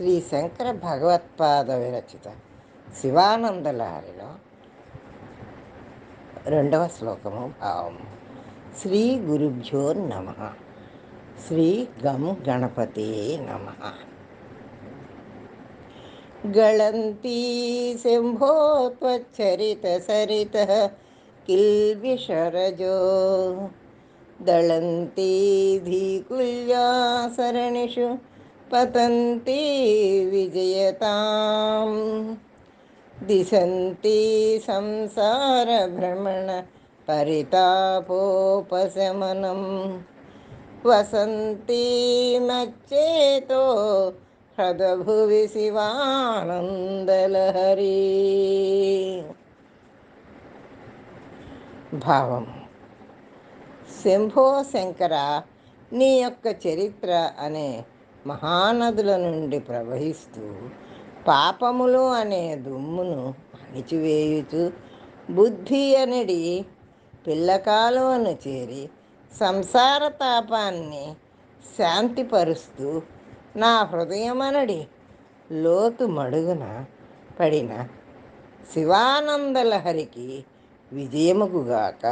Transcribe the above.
శ్రీ శంకర భగవత్పాద విరచిత శివానందలహరిలో రెండవ శ్లోకము భావము శ్రీ గురుభ్యో నమ. శ్రీ గం గణపతే నమ. గళంతీ శంభో త్వచ్చరిత సరిత కిల్విషరజో దళంతీ ధీకుల్యా సరణిషు పతంతి విజయతాం. దిశంతి సంసారభ్రమణ పరితాపోపశమనం. వసంతి మచ్చేతో హృదభువి శివానందలహరి. భావం. శంభో శంకర నీ యొక్క చరిత్ర అనే మహానదుల నుండి ప్రవహిస్తూ పాపములు అనే దుమ్మును అణిచివేయుచు బుద్ధి అనడి పిల్లకాలువను చేరి సంసార తాపాన్ని శాంతిపరుస్తూ నా హృదయమనడి లోతు మడుగున పడిన శివానందలహరికి విజయముగుగాక.